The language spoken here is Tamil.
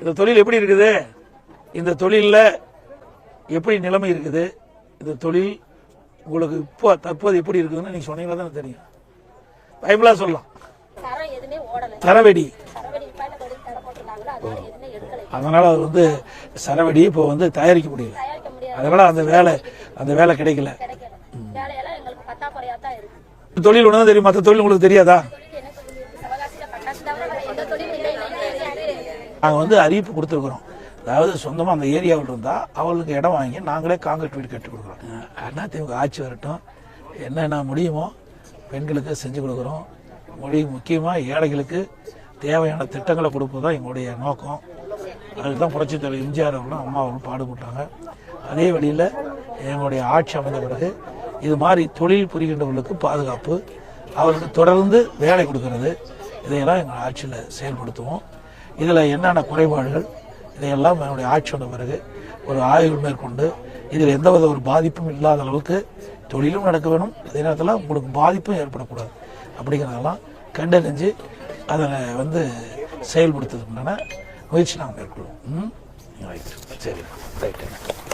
இந்த தொழில் எப்படி இருக்குது? இந்த தொழிலில் எப்படி நிலைமை இருக்குது? இந்த தொழில் உங்களுக்கு இப்போ தற்போது எப்படி இருக்குதுன்னு நீங்கள் சொன்னீங்கன்னா தான் தெரியும். பயமில்லா சொல்லலாம். தரவெடி. அதனால் ஓடல சரவடி அது வந்து சரவெடி இப்போ வந்து தயாரிக்க முடியல. அதனால் அந்த வேலை அந்த வேலை கிடைக்கல. இந்த தொழில் ஒன்று தான் தெரியும். மற்ற தொழில் உங்களுக்கு தெரியாதா? நாங்கள் வந்து அறிவிப்பு கொடுத்துருக்குறோம். அதாவது சொந்தமாக அந்த ஏரியாவில் இருந்தால் அவங்களுக்கு இடம் வாங்கி நாங்களே காங்கிரீட் வீடு கட்டி கொடுக்குறோம். அண்ணா ஆட்சி வரட்டும். என்னென்ன முடியுமோ பெண்களுக்கு செஞ்சு கொடுக்குறோம். மொழி முக்கியமாக ஏழைகளுக்கு தேவையான திட்டங்களை கொடுப்பது தான் எங்களுடைய நோக்கம். அதுக்கு தான் புரட்சித் தலைவர் எம்ஜிஆர் அவர்களும் அம்மா அவர்களும் பாடுபட்டாங்க. அதே வழியில் எங்களுடைய ஆட்சி அமைந்த பிறகு இது மாதிரி தொழில் புரிகின்றவர்களுக்கு பாதுகாப்பு அவர்களுக்கு தொடர்ந்து வேலை கொடுக்கறது. இதையெல்லாம் எங்கள் ஆட்சியில் செயல்படுத்துவோம். இதில் என்னென்ன குறைபாடுகள்? இதையெல்லாம் என்னுடைய ஆட்சி வந்த பிறகு ஒரு ஆய்வு மேற்கொண்டு இதில் எந்தவித ஒரு பாதிப்பும் இல்லாத அளவுக்கு தொழிலும் நடக்க வேணும். அதே நேரத்தில் உங்களுக்கு பாதிப்பும் ஏற்படக்கூடாது. அப்படிங்கிறதெல்லாம் கண்டறிஞ்சு அதை வந்து செயல்படுத்துறதுக்குண்டான முயற்சி நாங்கள் மேற்கொள்வோம். ம்? ரைட் சரி. ரைட்டு.